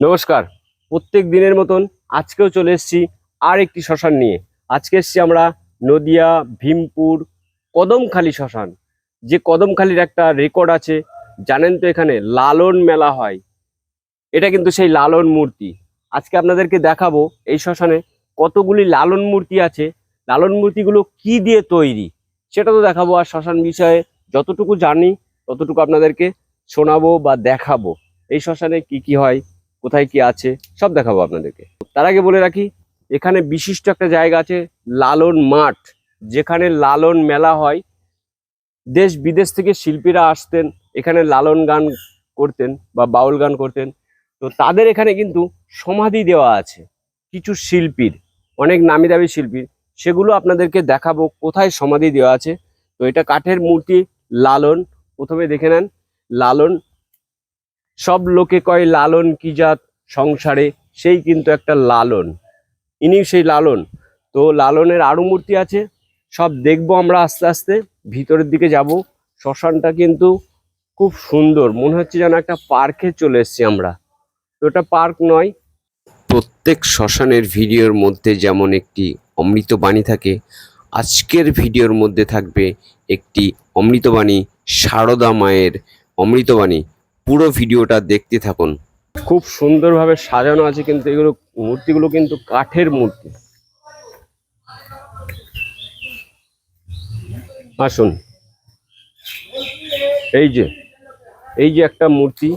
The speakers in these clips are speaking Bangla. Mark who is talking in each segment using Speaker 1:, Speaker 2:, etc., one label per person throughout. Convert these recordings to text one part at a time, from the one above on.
Speaker 1: নমস্কার। প্রত্যেক দিনের মতন আজকেও চলে এসেছি আর একটি শ্মশান নিয়ে। আজকে এসেছি আমরা নদিয়া, ভীমপুর, কদমখালি শ্মশান। যে কদমখালির একটা রেকর্ড আছে, জানেন তো এখানে লালন মেলা হয়। এটা কিন্তু সেই লালন মূর্তি। আজকে আপনাদেরকে দেখাবো এই শ্মশানে কতগুলি লালন মূর্তি আছে। লালন মূর্তিগুলো কি দিয়ে তৈরি, সেটা তো দেখাবো। আর শ্মশান বিষয়ে যতটুকু জানি, ততটুকু আপনাদেরকে শোনাবো বা দেখাবো। এই শ্মশানে কি কি হয় কোথায় কি আছে, সব দেখাবো আপনাদেরকে। তার আগে বলে রাখি, এখানে বিশিষ্ট একটা জায়গা আছে, লালন মাঠ। যেখানে লালন মেলা হয়, দেশ বিদেশ থেকে শিল্পীরা আসতেন, এখানে লালন গান করতেন বা বাউল গান করতেন। তো তাদের এখানে কিন্তু সমাধি দেওয়া আছে, কিছু শিল্পীর, অনেক নামি দামি শিল্পীর। সেগুলো আপনাদেরকে দেখাবো, কোথায় সমাধি দেওয়া আছে। তো এটা কাঠের মূর্তি, লালন, প্রথমে দেখে নেন, লালন সব লোকে কয়, লালন কি জাত সংসারে? সেই কিন্তু একটা লালন। ইনি সেই লালন। তো লালনের আরও মূর্তি আছে। সব দেখব আমরা আস্তে আস্তে। ভিতরের দিকে যাব। শ্মশানটা কিন্তু খুব সুন্দর। মনে হচ্ছে যেন একটা পার্কে চলে এসেছি আমরা। তো এটা পার্ক নয়। প্রত্যেক শ্মশানের ভিডিওর মধ্যে যেমন একটি অমৃতবাণী থাকে, আজকের ভিডিওর মধ্যে থাকবে একটি অমৃতবাণী সারদা মায়ের অমৃতবাণী পুরো ভিডিওটা দেখতে থাকুন। খুব সুন্দরভাবে সাজানো আছে কিন্তু এগুলো মূর্তিগুলো কিন্তু কাঠের মূর্তি। আসুন। এই যে এই যে একটা মূর্তি,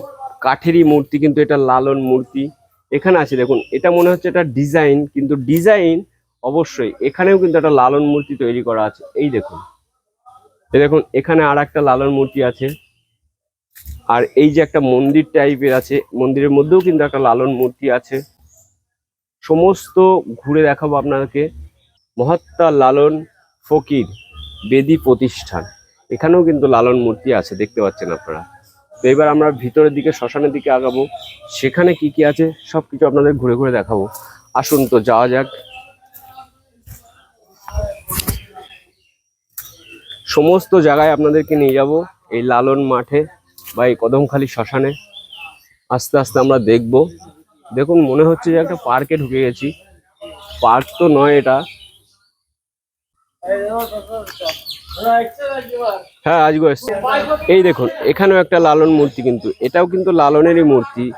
Speaker 1: কাঠেরই মূর্তি কিন্তু এটা লালন মূর্তি। এখানে আছে দেখুন, এটা মনে হচ্ছে এটা ডিজাইন, কিন্তু ডিজাইন অবশ্যই এখানেও কিন্তু একটা লালন মূর্তি তৈরি করা আছে। এই দেখুন। এই দেখুন, এখানে আর একটা লালন মূর্তি আছে। আর এই যে একটা মন্দির টাইপের আছে, মন্দিরের মধ্যেও কিন্তু একটা লালন মূর্তি আছে। সমস্ত ঘুরে দেখাবো আপনাদেরকে। মহাত্মা লালন ফকির বেদি প্রতিষ্ঠান। এখানেও কিন্তু লালন মূর্তি আছে, দেখতে পাচ্ছেন আপনারা। তো এবার আমরা ভিতরের দিকে, শ্মশানের দিকে আগাবো। সেখানে কি কি আছে সব কিছু আপনাদের ঘুরে ঘুরে দেখাবো। আসুন তো, যাওয়া যাক। সমস্ত জায়গায় আপনাদেরকে নিয়ে যাব এই লালন মাঠে। বা এই কদমখালি শ্মশানে। আস্তে আস্তে আমরা দেখব। দেখুন, মনে হচ্ছে যে একটা পার্কে ঢুকে গেছি। পার্ক তো নয় এটা। হ্যাঁ আজগো। এই দেখুন, এখানেও একটা লালন মূর্তি কিন্তু। এটাও কিন্তু লালনেরই মূর্তি।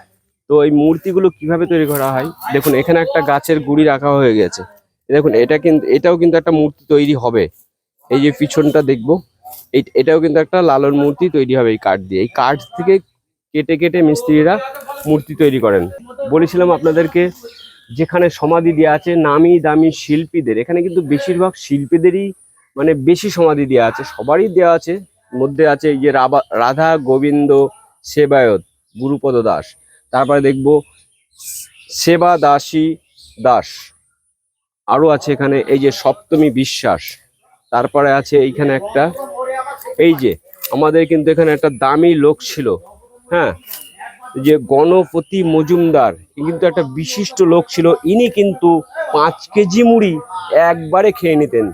Speaker 1: তো এই মূর্তিগুলো কীভাবে তৈরি করা হয়? দেখুন, এখানে একটা গাছের গুড়ি রাখা হয়ে গেছে। দেখুন, এটা কিন্তু এটাও কিন্তু একটা মূর্তি তৈরি হবে। এই যে পিছনটা দেখব। এটাও কিন্তু একটা লালন মূর্তি তৈরি হবে এই কাঠ দিয়ে। এই কাঠ থেকে কেটে কেটে মিস্ত্রিরা মূর্তি তৈরি করেন। বলেছিলাম আপনাদেরকে, যেখানে সমাধি দেওয়া আছে নামি দামি শিল্পীদের, এখানে কিন্তু বেশিরভাগ শিল্পীদেরই মানে বেশি সমাধি দেওয়া আছে, সবারই দেওয়া আছে। মধ্যে আছে এই যে রাধা গোবিন্দ সেবায়ত, গুরুপদ দাস। তারপরে দেখব সেবা দাসী দাস। আরও আছে এখানে এই যে সপ্তমী বিশ্বাস। তারপরে আছে এইখানে একটা এই যে, আমাদের কিন্তু এখানে একটা দামি লোক ছিল হ্যাঁ? যে গণপতি মজুমদার কিন্তু একটা বিশিষ্ট লোক ছিল, ইনি কিন্তু পাঁচ কেজি মুড়ি একবারে খেয়ে নিতেন।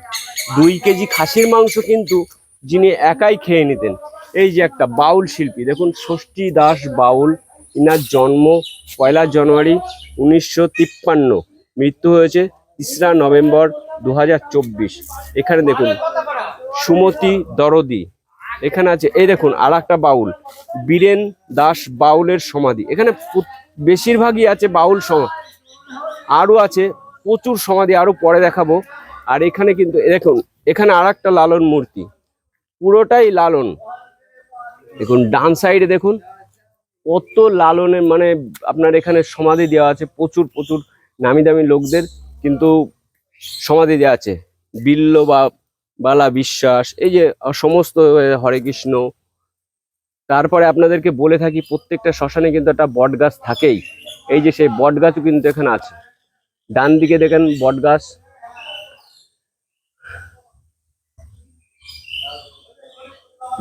Speaker 1: দুই কেজি খাসির মাংস কিন্তু যিনি একাই খেয়ে নিতেন। এই যে একটা বাউল শিল্পী, দেখুন ষষ্ঠী দাস বাউল, ইনার জন্ম পয়লা জানুয়ারি উনিশশো তিপ্পান্ন, মৃত্যু হয়েছে তিসরা নভেম্বর দু হাজার চব্বিশ। এখানে দেখুন সুমতি দরদি। এখানে আছে, এই দেখুন আর একটা বাউল। বীরেন দাস বাউলের সমাধি। এখানে বেশিরভাগই আছে বাউল সমাধি আরও আছে, প্রচুর সমাধি, আরও পরে দেখাবো। আর এখানে কিন্তু দেখুন, এখানে আর একটা লালন মূর্তি। পুরোটাই লালন। দেখুন, ডান সাইডে দেখুন, কত লালনের মানে আপনার এখানে সমাধি দেওয়া আছে, প্রচুর প্রচুর নামি দামি লোকদের কিন্তু সমাধি দেওয়া আছে। বিল্ল বা বালা বিশ্বাস, এই যে সমস্ত হরে কৃষ্ণ। তারপরে আপনাদেরকে বলে থাকি, প্রত্যেকটা শ্মশানে কিন্তু একটা বট গাছ থাকেই। এই যে, সেই বট গাছও কিন্তু এখানে আছে। ডান দিকে দেখেন বট গাছ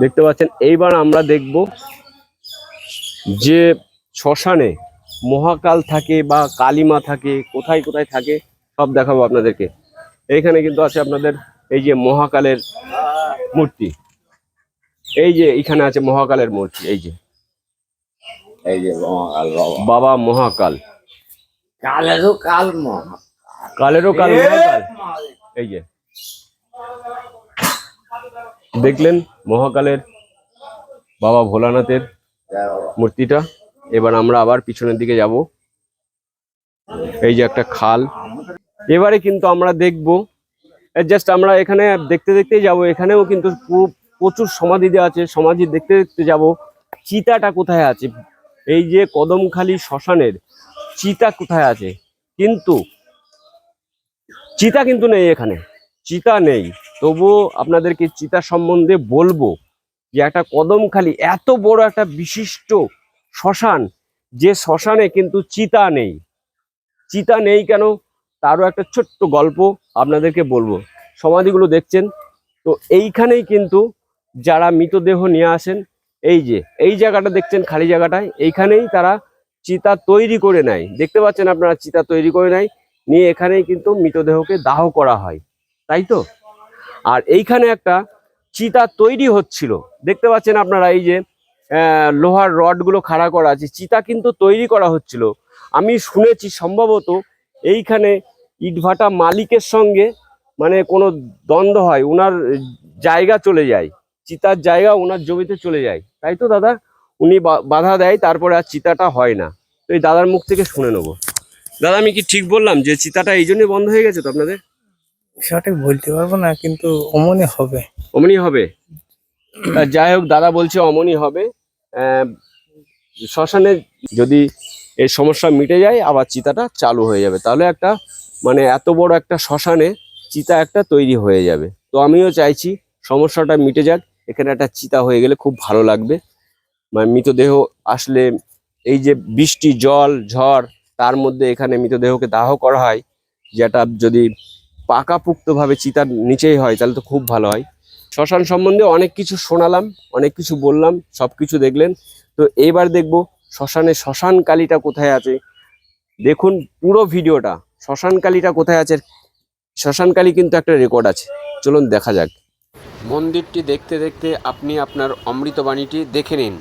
Speaker 1: দেখতে পাচ্ছেন, এইবার আমরা দেখব যে, শ্মশানে মহাকাল থাকে বা কালিমা থাকে, কোথায় কোথায় থাকে, সব দেখাবো আপনাদেরকে। এইখানে কিন্তু আছে আপনাদের এই যে মহাকালের মূর্তি। এই যে এখানে আছে মহাকালের মূর্তি এই যে।
Speaker 2: এই যে মহাকাল বাবা।
Speaker 1: মহাকাল।
Speaker 2: কালেরও কাল
Speaker 1: কালেরও কাল মহাকাল। এই যে। দেখলেন মহাকালের বাবা ভোলানাথের মূর্তিটা। এবার আমরা আবার পিছনের দিকে যাব। এই যে একটা খাল। এবারে কিন্তু আমরা দেখব জাস্ট আমরা এখানে দেখতে দেখতে যাব। এখানেও কিন্তু প্রচুর সমাধি দেওয়া আছে। সমাধি দেখতে দেখতে যাব। চিতাটা কোথায় আছে? এই যে কদমখালি শ্মশানের চিতা কোথায় আছে? কিন্তু চিতা কিন্তু নেই এখানে। চিতা নেই। তবুও আপনাদেরকে চিতা সম্বন্ধে বলব যে একটা কদমখালি, এত বড় একটা বিশিষ্ট শ্মশান, যে শ্মশানে কিন্তু চিতা নেই। চিতা নেই কেন? তারও একটা ছোট্ট গল্প আপনাদেরকে বলব। সমাধিগুলো দেখছেন? তো এইখানেই কিন্তু যারা মৃতদেহ নিয়ে আসেন, এই যে, এই জায়গাটা দেখছেন, খালি জায়গাটায়, এইখানেই তারা চিতা তৈরি করে নেয়। দেখতে পাচ্ছেন আপনারা, চিতা তৈরি করে নেয়, নিয়ে এখানেই কিন্তু মৃতদেহকে দাহ করা হয়। তাই তো? আর এইখানে একটা চিতা তৈরি হচ্ছিল। দেখতে পাচ্ছেন আপনারা, এই যে লোহার রডগুলো খাড়া করা আছে, চিতা কিন্তু তৈরি করা হচ্ছিল। আমি শুনেছি সম্ভবত এইখানে ইটভাটা মালিকের সঙ্গে মানে কোনো দ্বন্দ্ব হয় ওনার জায়গা চলে যায় চিতার জায়গা ওনার জমিতে চলে যায়। তাই তো দাদা? উনি বাধা দেয় তারপরে আর চিতাটা হয় না। তো এই দাদার মুখ থেকে শুনে নেব। দাদা আমি কি ঠিক বললাম যে চিতাটা এই জন্যই বন্ধ হয়ে গেছে তো আপনাদের?
Speaker 3: সঠিক বলতে পারব না কিন্তু অমনে হবে।
Speaker 1: অমনি হবে? যাই হোক দাদা বলছে অমনি হবে। শ্মশানে যদি এই সমস্যা মিটে যায় আবার চিতাটা চালু হয়ে যাবে। তাহলে একটা মানে এত বড় একটা শ্মশানে চিতা একটা তৈরি হয়ে যাবে। তো আমিও চাইছি সমস্যাটা মিটে যাক, এখানে একটা চিতা হয়ে গেলে খুব ভালো লাগবে। মানে মৃতদেহ আসলে এই যে বৃষ্টি, জল, ঝড়, তার মধ্যে এখানে মৃতদেহকে দাহ করা হয়, যেটা যদি পাকাপুক্তভাবে চিতার নিচেই হয়, তাহলে তো খুব ভালো হয়। শ্মশান সম্বন্ধে অনেক কিছু শোনালাম, অনেক কিছু বললাম, সব কিছু দেখলেন। তো এবার দেখব শ্মশানে শ্মশান কালীটা কোথায় আছে। দেখুন পুরো ভিডিওটা। শ্মশান কালীটা কোথায় আছে? শ্মশান কালী কিন্তু একটা রেকর্ড আছে। চলুন দেখা যাক। মন্দিরটি দেখতে দেখতে আপনি আপনার অমৃতবাণীটি দেখে নিন।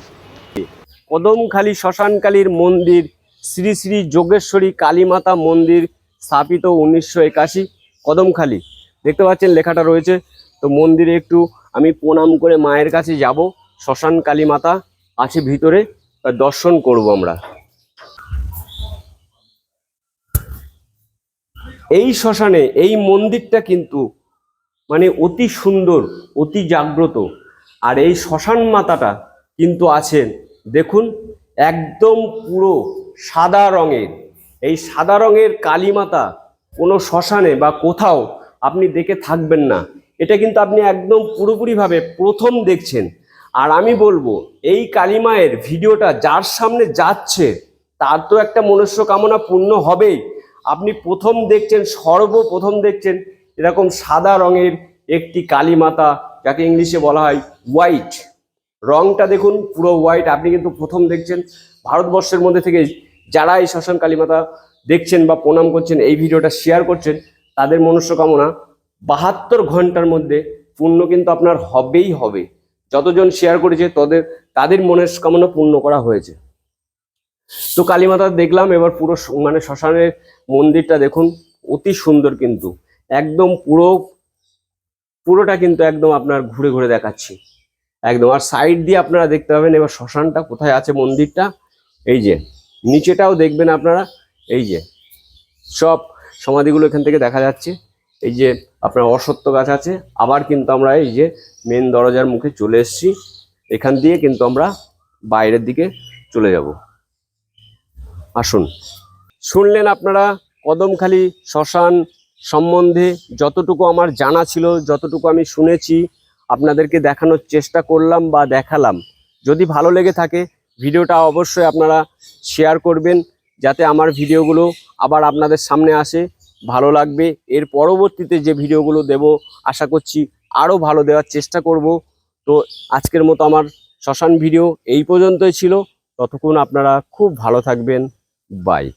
Speaker 1: কদমখালী শ্মশানকালীর মন্দির শ্রী শ্রী যোগেশ্বরী কালীমাতা মন্দির স্থাপিত উনিশশো একাশি কদমখালী। দেখতে পাচ্ছেন লেখাটা রয়েছে। তো মন্দিরে একটু আমি প্রণাম করে মায়ের কাছে যাব। শ্মশান কালী মাতা আছে ভিতরে দর্শন করব আমরা। এই শ্মশানে, এই মন্দিরটা কিন্তু মানে অতি সুন্দর, অতি জাগ্রত। আর এই শ্মশান মাতাটা কিন্তু আছেন, দেখুন, একদম পুরো সাদা রঙের। এই সাদা রঙের কালীমাতা কোনো শ্মশানে বা কোথাও আপনি দেখে থাকবেন না। এটা কিন্তু আপনি একদম পুরোপুরিভাবে প্রথম দেখছেন। আর আমি বলব, এই কালীমায়ের ভিডিওটা যার সামনে যাচ্ছে, তার তো একটা মনুষ্য কামনা পূর্ণ হবেই। আপনি প্রথম দেখছেন, সর্বপ্রথম দেখছেন এরকম সাদা রঙের একটি কালীমাতা, যাকে ইংলিশে বলা হয় হোয়াইট রংটা দেখুন, পুরো হোয়াইট আপনি কিন্তু প্রথম দেখছেন, ভারতবর্ষের মধ্যে থেকে যারা এই শ্মশান কালীমাতা দেখছেন বা প্রণাম করছেন, এই ভিডিওটা শেয়ার করছেন, তাদের মনুষ্যকামনা বাহাত্তর ঘণ্টার মধ্যে পূর্ণ কিন্তু আপনার হবেই হবে। যতজন শেয়ার করেছে, তাদের তাদের মনস্কামনা পূর্ণ করা হয়েছে। তো কালীমাতা দেখলাম, এবার পুরো মানে শ্মশানের মন্দিরটা দেখুন, অতি সুন্দর কিন্তু। একদম পুরো, পুরোটা কিন্তু একদম আপনার ঘুরে ঘুরে দেখাচ্ছি। একদম, আর সাইড দিয়ে আপনারা দেখতে পাবেন এবার শ্মশানটা কোথায় আছে মন্দিরটা। এই যে, নিচেটাও দেখবেন আপনারা, এই যে, সব সমাধিগুলো এখান থেকে দেখা যাচ্ছে। এই যে, আপনার অসত্য গাছ আছে, আবার কিন্তু আমরা এই যে মেন দরজার মুখে চলে এসেছি। এখান দিয়ে কিন্তু আমরা বাইরের দিকে চলে যাব। আসুন। শুনলেন আপনারা, কদমখালি, শ্মশান সম্বন্ধে যতটুকু আমার জানা ছিল, যতটুকু আমি শুনেছি, আপনাদেরকে দেখানোর চেষ্টা করলাম বা দেখালাম। যদি ভালো লেগে থাকে, ভিডিওটা অবশ্যই আপনারা শেয়ার করবেন, যাতে আমার ভিডিওগুলো আবার আপনাদের সামনে আসে, ভালো লাগবে। এর পরবর্তীতে যে ভিডিওগুলো দেব, আশা করছি আরও ভালো দেওয়ার চেষ্টা করব। তো আজকের মতো আমার শ্মশান ভিডিও এই পর্যন্তই ছিল। ততক্ষণ আপনারা খুব ভালো থাকবেন। Bye.